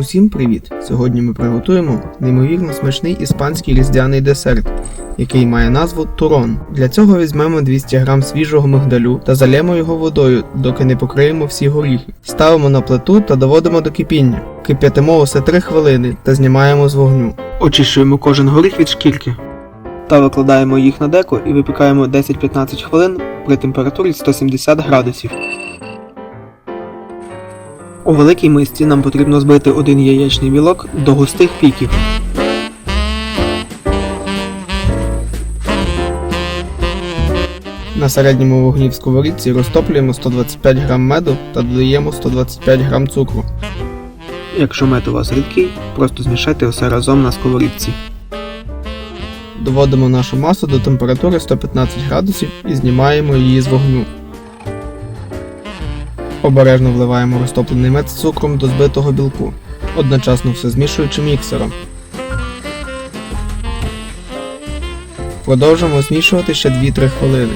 Усім привіт! Сьогодні ми приготуємо неймовірно смачний іспанський різдвяний десерт, який має назву турон. Для цього візьмемо 200 г свіжого мигдалю та залємо його водою, доки не покриємо всі горіхи. Ставимо на плиту та доводимо до кипіння. Кип'ятимо усе 3 хвилини та знімаємо з вогню. Очищуємо кожен горіх від шкірки. Та викладаємо їх на деко і випікаємо 10-15 хвилин при температурі 170 градусів. У великій мисці нам потрібно збити один яєчний білок до густих піків. На середньому вогні в сковорідці розтоплюємо 125 г меду та додаємо 125 г цукру. Якщо мед у вас рідкий, просто змішайте все разом на сковорідці. Доводимо нашу масу до температури 115 градусів і знімаємо її з вогню. Обережно вливаємо розтоплений мед з цукром до збитого білку, одночасно все змішуючи міксером. Продовжуємо змішувати ще 2-3 хвилини.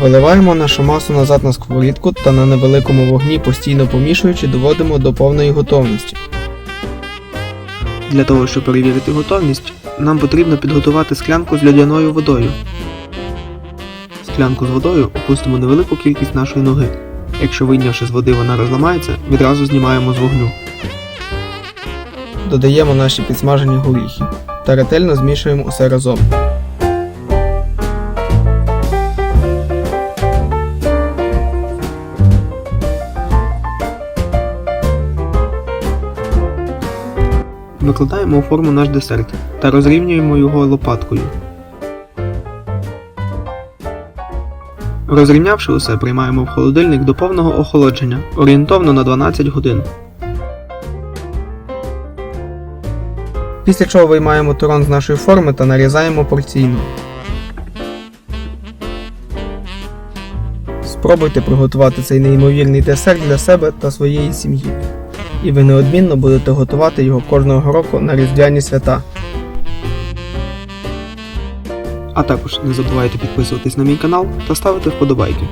Виливаємо нашу масу назад на сковорідку та на невеликому вогні постійно помішуючи доводимо до повної готовності. Для того, щоб перевірити готовність, нам потрібно підготувати склянку з льодяною водою. Склянку з водою опустимо невелику кількість нашої ноги. Якщо вийнявши з води вона розламається, відразу знімаємо з вогню. Додаємо наші підсмажені горіхи та ретельно змішуємо усе разом. Викладаємо у форму наш десерт та розрівнюємо його лопаткою. Розрівнявши усе, приймаємо в холодильник до повного охолодження, орієнтовно на 12 годин. Після чого виймаємо турон з нашої форми та нарізаємо порційно. Спробуйте приготувати цей неймовірний десерт для себе та своєї сім'ї. І ви неодмінно будете готувати його кожного року на різдвяні свята. А також не забувайте підписуватись на мій канал та ставити вподобайки.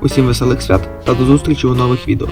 Усім веселих свят та до зустрічі у нових відео.